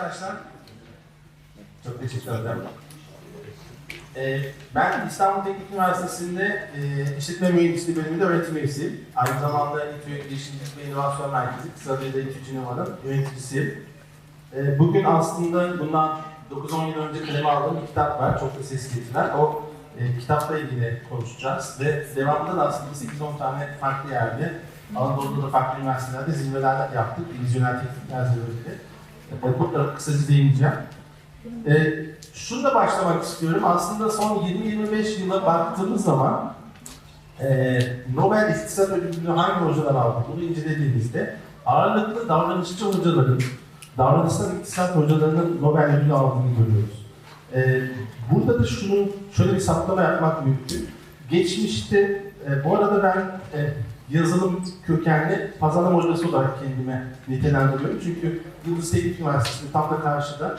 arkadaşlar. Çok teşekkür ederim. Ee, ben İstanbul Teknik Üniversitesi'nde e, İşletme Mühendisliği bölümünde öğretim üyesiyim. Aynı zamanda İTÜ Girişimcilik ve İnovasyon Merkezi, kısa bir de İTÜ Cinemar'ın yöneticisiyim. Ee, bugün aslında bundan 9-10 yıl önce kaleme aldığım bir kitap var. Çok da ses getiren. O e, kitapla ilgili konuşacağız. Ve devamında da aslında 8-10 tane farklı yerde, Anadolu'da da farklı üniversitelerde zirveler yaptık. Vizyoner teknikler zirveleri. E, burada kısaca değineceğim. E, şununla başlamak istiyorum. Aslında son 20-25 yıla baktığımız zaman e, Nobel İktisat Ödülünü hangi hocalar aldı bunu incelediğimizde ağırlıklı davranışçı hocaların, davranışsal iktisat hocalarının Nobel ödülü aldığını görüyoruz. E, burada da şunu, şöyle bir saptama yapmak mümkün. Geçmişte, e, bu arada ben e, yazılım kökenli pazarlama hocası olarak kendime nitelendiriyorum. Çünkü Yıldız Teknik Üniversitesi'nin tam da karşıda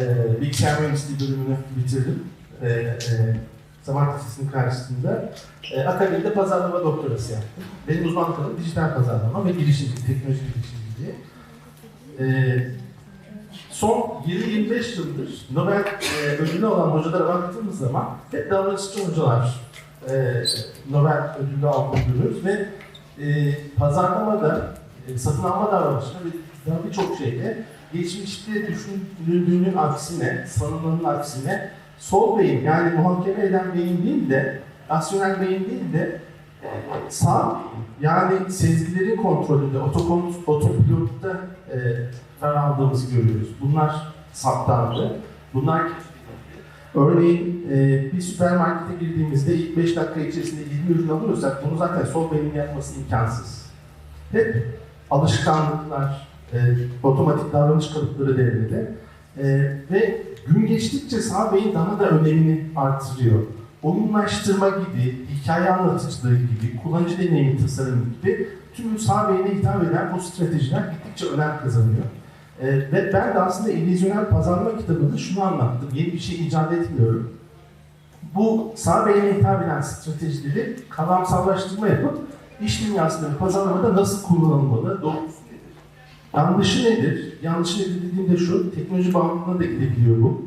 e, bilgisayar mühendisliği bölümünü bitirdim. E, e, Sabancı Lisesi'nin karşısında. E, akademide pazarlama doktorası yaptım. Benim uzmanlık alanım dijital pazarlama ve girişimcilik, teknoloji girişimciliği. E, son 20-25 yıldır Nobel e, ödülü olan hocalara baktığımız zaman hep davranışçı hocalar e, Nobel ödülü aldığını görüyoruz ve e, pazarlamada, e, satın alma davranışında ve daha birçok şeyde geçmişte düşünüldüğünün aksine, sanılanın aksine sol beyin yani muhakeme eden beyin değil de rasyonel beyin değil de e, sağ yani sezgilerin kontrolünde, otokon, otopilotta e, karar aldığımızı görüyoruz. Bunlar saptandı. Bunlar Örneğin e, bir süpermarkete girdiğimizde ilk 5 dakika içerisinde 20 ürün alıyorsak bunu zaten sol beynin yapması imkansız. Hep alışkanlıklar, e, otomatik davranış kalıpları devrede. E, ve gün geçtikçe sağ beyin daha da önemini artırıyor. Oyunlaştırma gibi, hikaye anlatıcılığı gibi, kullanıcı deneyimi tasarımı gibi tüm sağ beyine hitap eden bu stratejiler gittikçe önem kazanıyor. Ee, ve ben de aslında illüzyonel pazarlama kitabında şunu anlattım. Yeni bir şey icat etmiyorum. Bu sağ beyine hitap eden stratejileri kavramsallaştırma yapıp iş dünyasında pazarlamada nasıl kullanılmalı, doğrusu nedir? Yanlışı nedir? Yanlışı nedir dediğimde şu, teknoloji bağımlılığına da gidebiliyor bu.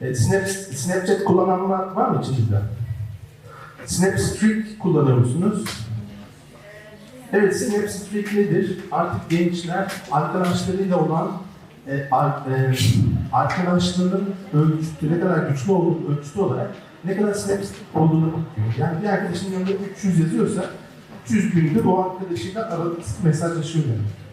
E, Snap, Snapchat kullananlar var mı içinizde? Snapstreak kullanıyor musunuz? Evet, Snapstreak nedir? Artık gençler arkadaşlarıyla olan e, ar, e, arkadaşlarının ölçütü, ne kadar güçlü olduğu ölçütü olarak ne kadar Snapstreak olduğunu bakıyor. Yani bir arkadaşın yanında 300 yazıyorsa 300 gündür o arkadaşıyla aralıksız mesajlaşıyor demek.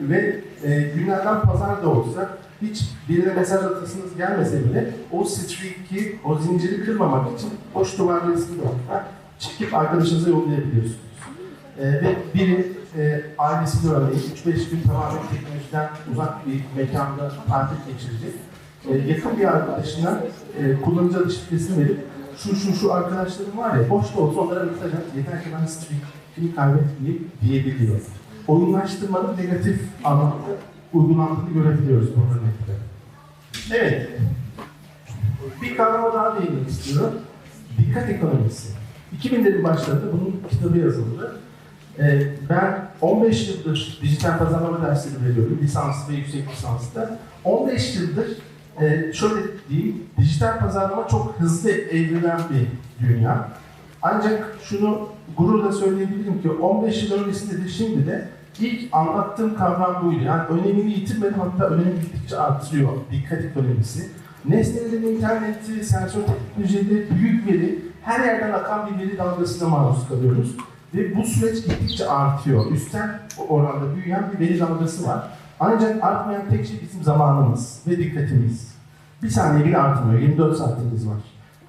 Ve e, günlerden pazar da olsa hiç birine mesaj atasınız gelmese bile o streak'i, o zinciri kırmamak için boş duvar resmi olarak çekip arkadaşınıza yollayabiliyorsunuz. E, ve biri e, ailesiyle örneğin 3-5 gün tamamen teknolojiden uzak bir mekanda tatil geçirecek. E, yakın bir arkadaşına e, kullanıcı adı şifresini verip şu şu şu arkadaşlarım var ya boş da olsa onlara mesaj at yeter ki ben streak'ini kaybetmeyeyim diyebiliyor. Oyunlaştırmanın negatif anlamda uygulandığını görebiliyoruz bu örnekte. Evet. Bir kavrama daha değinmek istiyorum. Dikkat ekonomisi. 2000'lerin başlarında bunun kitabı yazıldı. Ee, ben 15 yıldır dijital pazarlama dersleri veriyorum, lisans ve yüksek lisansta. 15 yıldır e, şöyle diyeyim, dijital pazarlama çok hızlı evrilen bir dünya. Ancak şunu gururla söyleyebilirim ki 15 yıl öncesinde de şimdi de ilk anlattığım kavram buydu. Yani önemini yitirmedi hatta önemini gittikçe artırıyor dikkat ekonomisi. Nesnelerin interneti, sensör teknolojileri, büyük veri, her yerden akan bir veri dalgasına maruz kalıyoruz. Ve bu süreç gittikçe artıyor. Üstten oranda büyüyen bir veri dalgası var. Ancak artmayan tek şey bizim zamanımız ve dikkatimiz. Bir saniye bile artmıyor. 24 saatimiz var.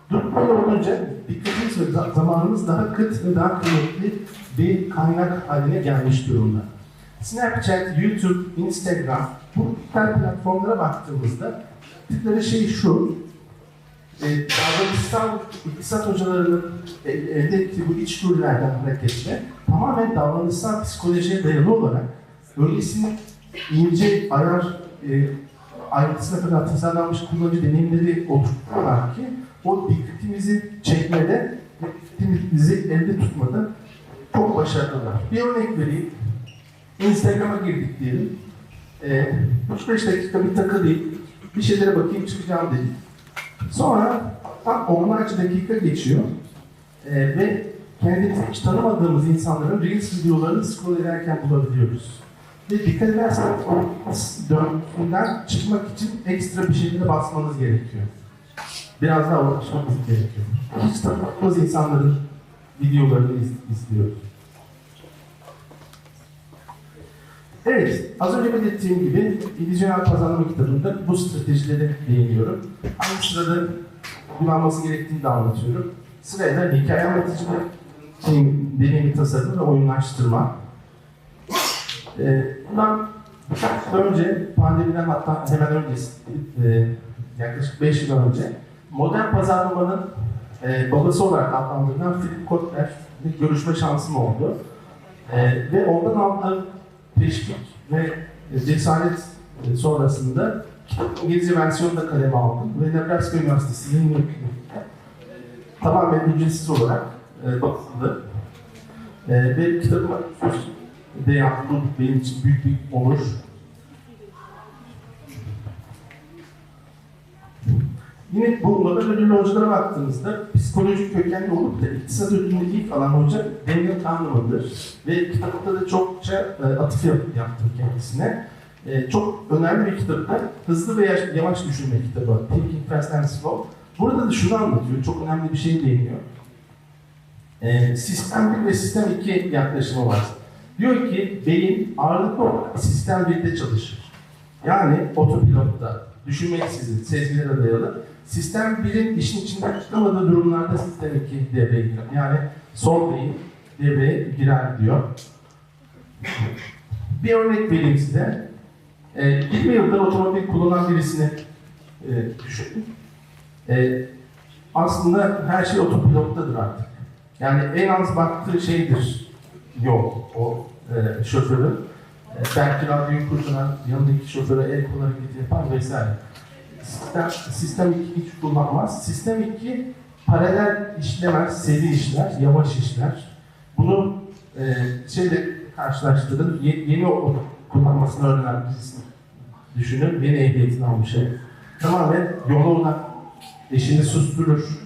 Durum böyle olunca dikkatimiz ve zamanımız daha kıt ve daha kıymetli bir kaynak haline gelmiş durumda. Snapchat, YouTube, Instagram bu dijital platformlara baktığımızda tıkları şey şu, e, davranışsal iktisat hocalarının e, elde ettiği bu içgörülerden hareketle tamamen davranışsal psikolojiye dayalı olarak öylesine ince ayar e, ayrıntısına kadar tasarlanmış kullanıcı deneyimleri oluşturuyorlar ki o dikkatimizi çekmede ve dikkatimizi elde tutmada çok başarılılar. Bir örnek vereyim. Instagram'a girdik diyelim. E, 3-5 dakika bir takılayım, bir şeylere bakayım çıkacağım dedik. Sonra tam onlarca dakika geçiyor E, ve kendimizi hiç tanımadığımız insanların Reels videolarını scroll ederken bulabiliyoruz. Ve dikkat ederseniz o döngüsünden çıkmak için ekstra bir şeylere basmanız gerekiyor. Biraz daha uğraşmanız gerekiyor. Hiç tanımadığımız insanların videolarını iz- izliyoruz. Evet, az önce belirttiğim gibi İllüzyonel Pazarlama kitabında bu stratejileri değiniyorum. Aynı sırada kullanması gerektiğini de anlatıyorum. Sırayla hikaye anlatıcılık, film, deneyimi tasarımı ve oyunlaştırma. Ee, bundan önce, pandemiden hatta hemen öncesi, e, yaklaşık 5 yıl önce, modern pazarlamanın e, babası olarak adlandırılan Philip Kotler görüşme şansım oldu. E, ve ondan aldığım teşvik ve e, cesaret e, sonrasında İngilizce versiyonunu da kaleme aldım ve Nebraska Üniversitesi yayın yurtunda tamamen ücretsiz olarak e, basıldı. E, ve kitabıma de yaptım benim için büyük bir onur. Yine Nobel ödüllü hocalara baktığımızda psikolojik kökenli olup da iktisat ödülünü ilk alan hoca Daniel Kahneman'dır. Ve kitapta da çokça e, atıf yap, yaptım kendisine. E, çok önemli bir kitapta hızlı ve yavaş düşünme kitabı. Thinking Fast and Slow. Burada da şunu anlatıyor, çok önemli bir şey değiniyor. E, sistem 1 ve sistem 2 yaklaşımı var. Diyor ki beyin ağırlıklı olarak sistem 1'de çalışır. Yani otopilotta, düşünmeksizin, sezgilere dayalı. Sistem 1'in işin içinden çıkamadığı durumlarda sistem 2 devreye girer. Yani sol beyin devreye girer diyor. Bir örnek vereyim size. Ee, 20 yıldır otomobil kullanan birisini e, düşünün. Ee, aslında her şey otopilottadır artık. Yani en az baktığı şeydir yol o e, şoförün. E, belki radyoyu kurtaran yanındaki şoföre el kol hareketi yapar vesaire. Sistem, sistem 2 hiç kullanmaz. Sistem 2 paralel işlemez, seri işler, yavaş işler. Bunu e, şeyle karşılaştırın. Ye, yeni kullanmasını öğrenen birisini düşünün. Yeni ehliyetini almış şey. Tamamen yola olan eşini susturur,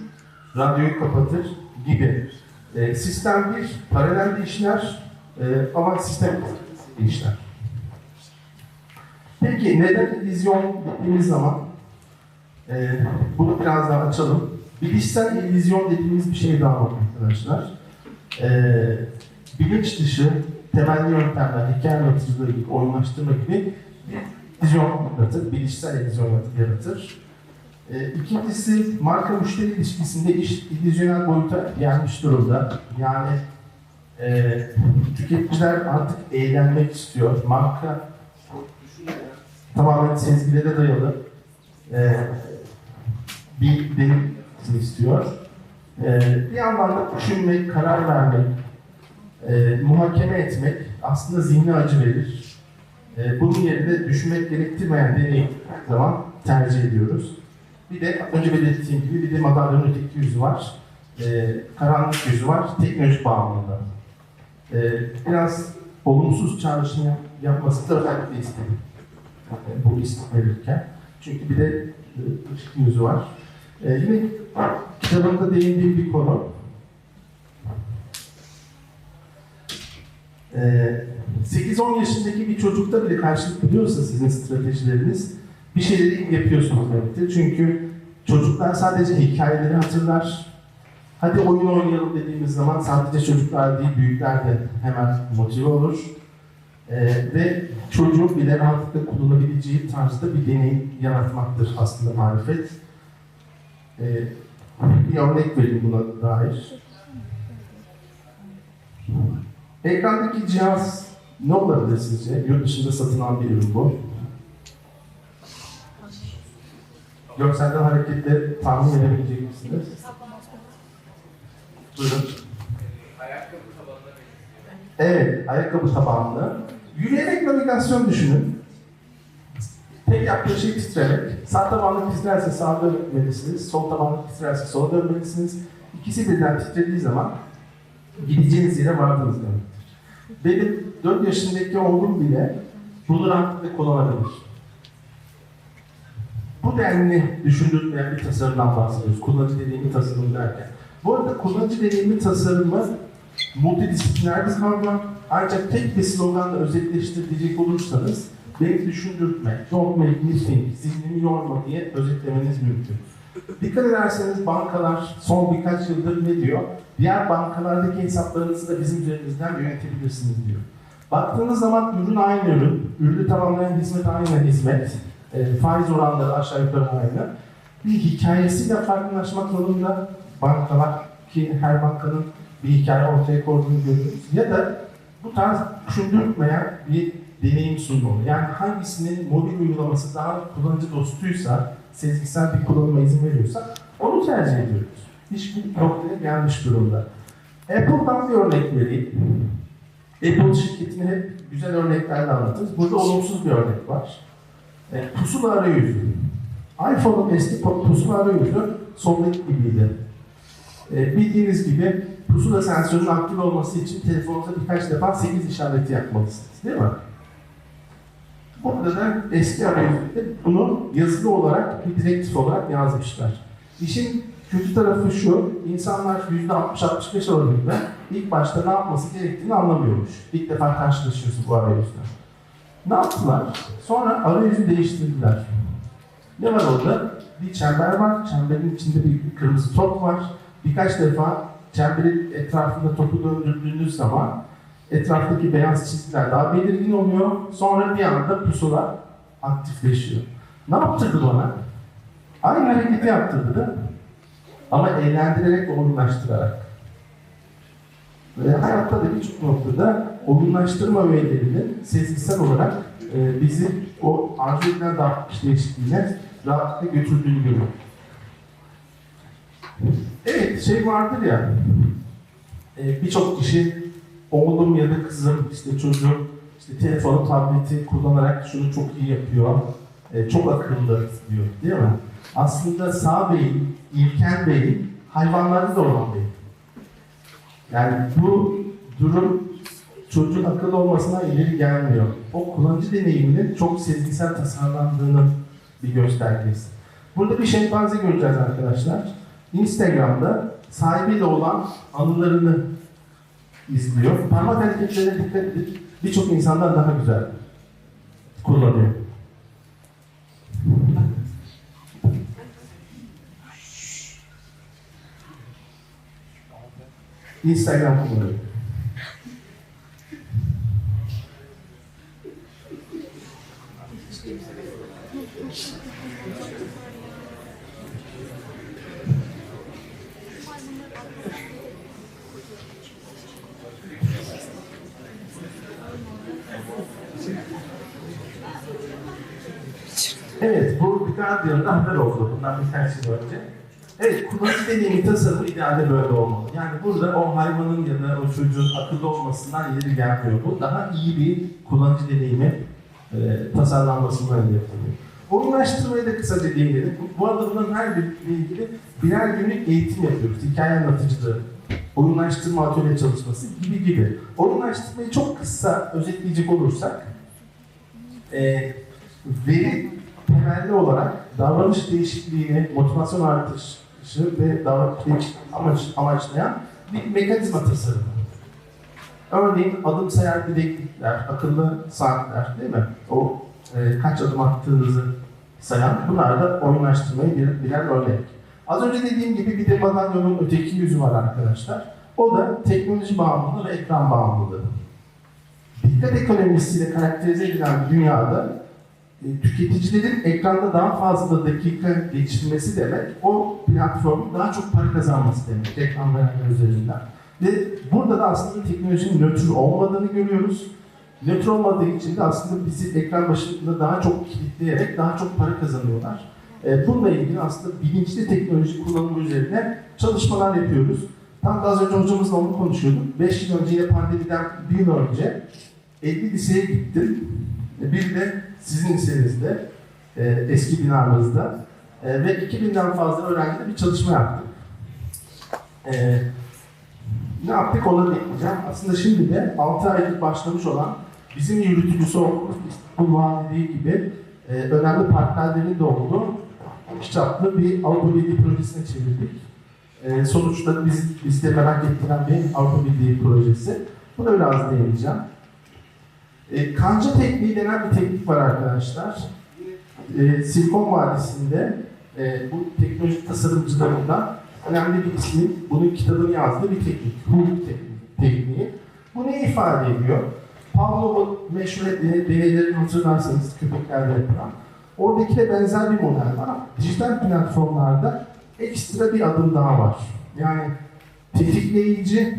radyoyu kapatır gibi. E, sistem 1 paralel işler e, ama sistem işler. Peki neden illüzyon dediğimiz zaman e, bunu biraz daha açalım. Bilişsel illüzyon dediğimiz bir şey daha var arkadaşlar. E, bilinç dışı temelli yöntemler, hikaye anlatıcılığı gibi, oyunlaştırma gibi illüzyon yaratır, bilişsel illüzyon yaratır. E, ikincisi marka müşteri ilişkisinde iş illüzyonel boyuta gelmiş durumda. Yani e, tüketiciler artık eğlenmek istiyor. Marka tamamen sezgilere dayalı e, bir deneyim istiyor. E, bir yandan da düşünmek, karar vermek, e, muhakeme etmek aslında zihni acı verir. E, bunun yerine düşünmek gerektirmeyen deneyim her zaman tercih ediyoruz. Bir de önce belirttiğim gibi bir de madalyonun öteki yüzü var. E, karanlık yüzü var, teknoloji bağımlılığı. E, biraz olumsuz çağrışım yap- yapması da özellikle istedim. E, bu isim verirken. Çünkü bir de e, ışık yüzü var. E, yine kitabımda değindiğim bir konu. E, 8-10 yaşındaki bir çocukta bile karşılık buluyorsa sizin stratejileriniz bir şeyleri yapıyorsunuz demektir. Çünkü çocuklar sadece hikayeleri hatırlar. Hadi oyun oynayalım dediğimiz zaman sadece çocuklar değil, büyükler de hemen motive olur. Ee, ve çocuğun bile rahatlıkla kullanabileceği tarzda bir deneyim yaratmaktır aslında marifet. Ee, bir örnek vereyim buna dair. Ekrandaki cihaz ne olabilir sizce? Yurt dışında satın alan bir ürün bu. Görselden hareketle tahmin edebilecek misiniz? Buyurun. Evet, ayakkabı tabanlı. Yürüyerek navigasyon düşünün. Tek yaptığı şey titremek. Sağ tabanlı titrerse sağa dönmelisiniz, sol tabanlı titrerse sola dönmelisiniz. İkisi birden titrediği zaman gideceğiniz yere vardınız demektir. Benim 4 yaşındaki oğlum bile bunu rahatlıkla kullanabilir. Bu denli düşündürmeyen bir tasarımdan bahsediyoruz. Kullanıcı deneyimi tasarımı derken. Bu arada kullanıcı deneyimi tasarımı multidisipliner bir kavram. Ancak tek bir sloganla özetleştirecek olursanız beni düşündürtme, me think, zihnimi yorma diye özetlemeniz mümkün. Dikkat ederseniz bankalar son birkaç yıldır ne diyor? Diğer bankalardaki hesaplarınızı da bizim üzerimizden yönetebilirsiniz diyor. Baktığınız zaman ürün aynı ürün, ürünü tamamlayan hizmet aynı hizmet, e, faiz oranları aşağı yukarı aynı. Bir hikayesiyle farklılaşmak zorunda bankalar ki her bankanın bir hikaye ortaya koyduğunu görüyoruz. Ya da bu tarz düşündürtmeyen bir deneyim sunmalı. Yani hangisinin mobil uygulaması daha kullanıcı dostuysa, sezgisel bir kullanıma izin veriyorsa onu tercih ediyoruz. Hiçbir noktaya gelmiş durumda. Apple'dan bir örnek vereyim. Apple şirketini hep güzel örneklerle anlatırız. Burada olumsuz bir örnek var. E, pusula arayüzü. iPhone'un eski pusula arayüzü sohbet gibiydi. E, bildiğiniz gibi pusula sensörünün aktif olması için telefonunuza birkaç defa 8 işareti yapmalısınız. Değil mi? Burada da eski arayüzde bunu yazılı olarak bir direktif olarak yazmışlar. İşin kötü tarafı şu, insanlar %60-65 oranında ilk başta ne yapması gerektiğini anlamıyormuş. İlk defa karşılaşıyorsun bu arayüzle. Ne yaptılar? Sonra arayüzü değiştirdiler. Ne var orada? Bir çember var, çemberin içinde bir kırmızı top var. Birkaç defa çemberin etrafında topu döndürdüğünüz zaman etraftaki beyaz çizgiler daha belirgin oluyor. Sonra bir anda pusula aktifleşiyor. Ne yaptırdı bana? Aynı hareketi yaptırdı ama eğlendirerek, oyunlaştırarak. Ve hayatta da birçok noktada oyunlaştırma öğelerinin sezgisel olarak e, bizi o arzu edilen davranış değişikliğine rahatlıkla götürdüğünü görüyoruz. Evet, şey vardır ya, e, birçok kişi oğlum ya da kızım, işte çocuğum, işte telefonu, tableti kullanarak şunu çok iyi yapıyor, e, çok akıllı diyor, değil mi? Aslında sağ beyin, ilkel beyin, hayvanlarda da olan beyin. Yani bu durum çocuğun akıllı olmasına ileri gelmiyor. O kullanıcı deneyiminin çok sezgisel tasarlandığının bir göstergesi. Burada bir şempanze göreceğiz arkadaşlar. Instagram'da sahibiyle olan anılarını izliyor. Parmak hareketlerine dikkat edin. Birçok insandan daha güzel kullanıyor. Instagram kullanıyor. Evet, bu The Guardian'da haber oldu bundan birkaç yıl önce. Evet, kullanıcı deneyimi tasarımı idealde böyle olmalı. Yani burada o hayvanın ya da o çocuğun akıllı olmasından ileri gelmiyor. Bu daha iyi bir kullanıcı deneyimi e, tasarlanmasından yapılıyor. Oyunlaştırmaya da kısaca değinelim. Bu arada bunların her biriyle ilgili birer günlük eğitim yapıyoruz. Hikaye anlatıcılığı, oyunlaştırma atölye çalışması gibi gibi. Oyunlaştırmayı çok kısa özetleyecek olursak, e, veri temelli olarak davranış değişikliğini, motivasyon artışı ve davranış değişikliğini amaç, amaçlayan bir mekanizma tasarımı. Örneğin adım sayar bileklikler, akıllı saatler değil mi? O e, kaç adım attığınızı sayan, bunlar da oyunlaştırmayı bir, birer örnek. Az önce dediğim gibi bir de madalyonun öteki yüzü var arkadaşlar. O da teknoloji bağımlılığı ve ekran bağımlılığı. Dikkat ekonomisiyle karakterize edilen dünyada tüketicilerin ekranda daha fazla dakika geçirmesi demek, o platformun daha çok para kazanması demek reklam üzerinden. Ve burada da aslında teknolojinin nötr olmadığını görüyoruz. Nötr olmadığı için de aslında bizi ekran başında daha çok kilitleyerek daha çok para kazanıyorlar. E, bununla ilgili aslında bilinçli teknoloji kullanımı üzerine çalışmalar yapıyoruz. Tam da az önce hocamızla onu konuşuyorduk. 5 yıl önce yine pandemiden bir yıl önce 50 liseye gittim. E, Bir de sizin lisenizde, e, eski binamızda e, ve 2000'den fazla öğrenciyle bir çalışma yaptık. E, ne yaptık onu da ekleyeceğim. Aslında şimdi de 6 aylık başlamış olan bizim yürütücüsü İstanbul Valiliği gibi e, önemli partnerlerin de olduğu geniş çaplı bir Avrupa Birliği projesine çevirdik. E, sonuçta biz, biz de merak ettiren bir Avrupa Birliği projesi. Buna biraz değineceğim. E, kanca tekniği denen bir teknik var arkadaşlar. E, Silikon Vadisi'nde e, bu teknoloji tasarımcılarından önemli bir ismin bunun kitabını yazdığı bir teknik. Hulk tekniği. Bu ne ifade ediyor? Pavlov'un meşhur ettiği deneylerini hatırlarsanız köpeklerle yapılan. Oradaki de benzer bir model var. Dijital platformlarda ekstra bir adım daha var. Yani tetikleyici,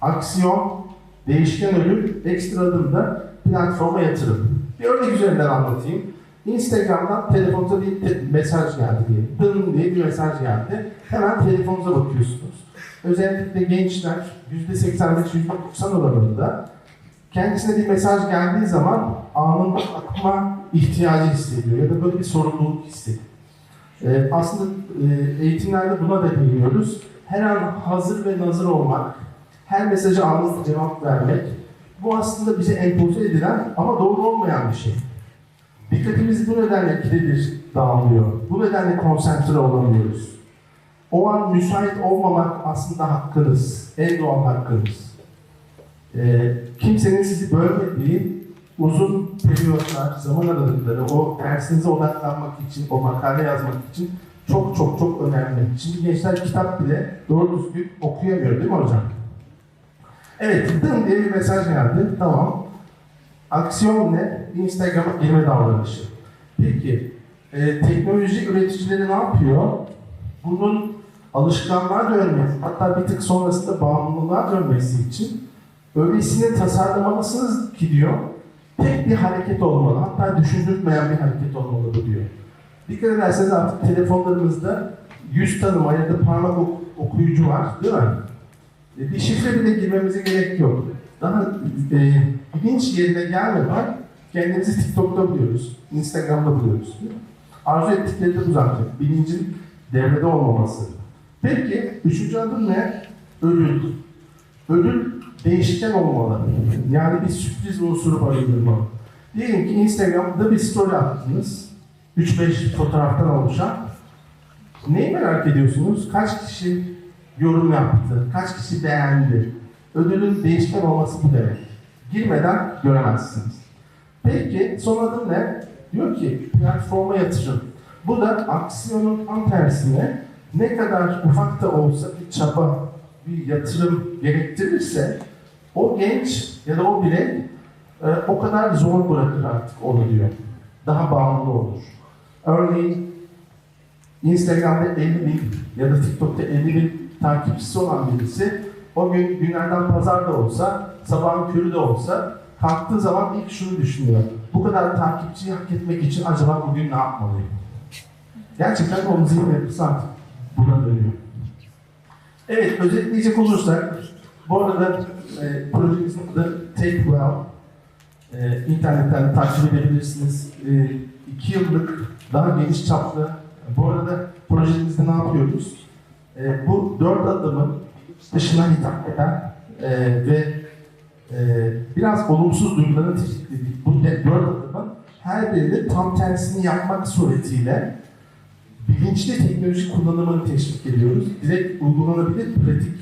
aksiyon, değişken ölüm, ekstra adım da platforma yatırım. Bir örnek üzerinden anlatayım. Instagram'dan telefonunuza bir te- mesaj geldi diye. Dın diye bir mesaj geldi. Hemen telefonunuza bakıyorsunuz. Özellikle gençler %85-%90 oranında kendisine bir mesaj geldiği zaman anında akma ihtiyacı hissediyor ya da böyle bir sorumluluk hissediyor. Ee, aslında e, eğitimlerde buna da değiniyoruz. Her an hazır ve nazır olmak, her mesaja anında cevap vermek, bu aslında bize empoze edilen ama doğru olmayan bir şey. Dikkatimiz bu nedenle kiredir dağılıyor. Bu nedenle konsantre olamıyoruz. O an müsait olmamak aslında hakkınız, en doğal hakkınız. Ee, kimsenin sizi bölmediği uzun periyotlar, zaman aralıkları, o dersinize odaklanmak için, o makale yazmak için çok çok çok önemli. Şimdi gençler kitap bile doğru düzgün okuyamıyor değil mi hocam? Evet, dın diye bir mesaj geldi. Tamam. Aksiyon ne? Instagram'a girme davranışı. Peki, e, teknoloji üreticileri ne yapıyor? Bunun alışkanlığa dönmesi, hatta bir tık sonrasında bağımlılığa dönmesi için öylesine tasarlamalısınız ki diyor, tek bir hareket olmalı, hatta düşündürtmeyen bir hareket olmalı bu diyor. Dikkat ederseniz artık telefonlarımızda yüz tanıma ya da parmak ok- okuyucu var, değil mi? Bir şifre bile girmemize gerek yok. Daha e, bilinç yerine gelmeden kendimizi TikTok'ta buluyoruz, Instagram'da buluyoruz. Arzu ettikleri zaten. Bilincin devrede olmaması. Peki, üçüncü adım ne? Ödül. Ödül değişken olmalı. Yani bir sürpriz unsuru barındırmalı. Diyelim ki Instagram'da bir story attınız. 3-5 fotoğraftan oluşan. Neyi merak ediyorsunuz? Kaç kişi yorum yaptı? Kaç kişi beğendi? Ödülün değişken olması bu demek. Girmeden göremezsiniz. Peki son adım ne? Diyor ki platforma yatırım. Bu da aksiyonun tam tersine ne kadar ufak da olsa bir çaba, bir yatırım gerektirirse o genç ya da o birey e, o kadar zor bırakır artık onu diyor. Daha bağımlı olur. Örneğin Instagram'da 50 bin ya da TikTok'ta 50 bin takipçisi olan birisi o gün günlerden pazar da olsa, sabahın körü de olsa kalktığı zaman ilk şunu düşünüyor. Bu kadar takipçiyi hak etmek için acaba bugün ne yapmalıyım? Gerçekten onun zihin yapısı artık buna dönüyor. Evet, özetleyecek olursak, bu arada e, projemizin adı Take Well. E, internetten takip edebilirsiniz. E, iki yıllık, daha geniş çaplı. Bu arada projemizde ne yapıyoruz? E, bu dört adımın dışına hitap eden e, ve e, biraz olumsuz duyguların tetiklediği bu dört adımın her birinde tam tersini yapmak suretiyle bilinçli teknoloji kullanımını teşvik ediyoruz. Direkt uygulanabilir pratik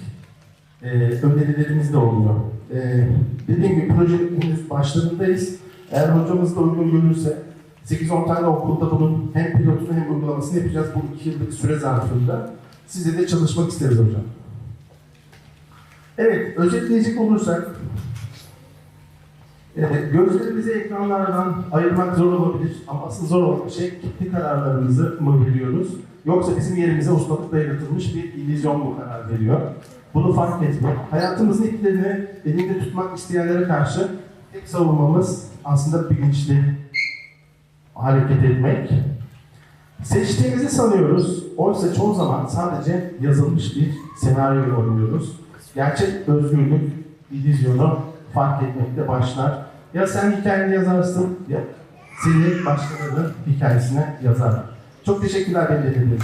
e, önerilerimiz de oluyor. E, dediğim gibi projenin henüz başlarındayız. Eğer hocamız da uygun görürse 8-10 tane okulda bunun hem pilotunu hem uygulamasını yapacağız bu 2 yıllık süre zarfında. Size de çalışmak isteriz hocam. Evet, özetleyecek olursak Evet, gözlerimizi ekranlardan ayırmak zor olabilir ama asıl zor olan şey kendi kararlarımızı mı biliyoruz? Yoksa bizim yerimize ustalıkla yaratılmış bir illüzyon mu karar veriyor? Bunu fark etmek, hayatımızın iplerini elinde tutmak isteyenlere karşı tek savunmamız aslında bilinçli hareket etmek. Seçtiğimizi sanıyoruz. Oysa çoğu zaman sadece yazılmış bir senaryo oynuyoruz. Gerçek özgürlük illüzyonu fark etmekte başlar. Ya sen hikayeni yazarsın ya seni başkalarının hikayesine yazar. Çok teşekkürler beni.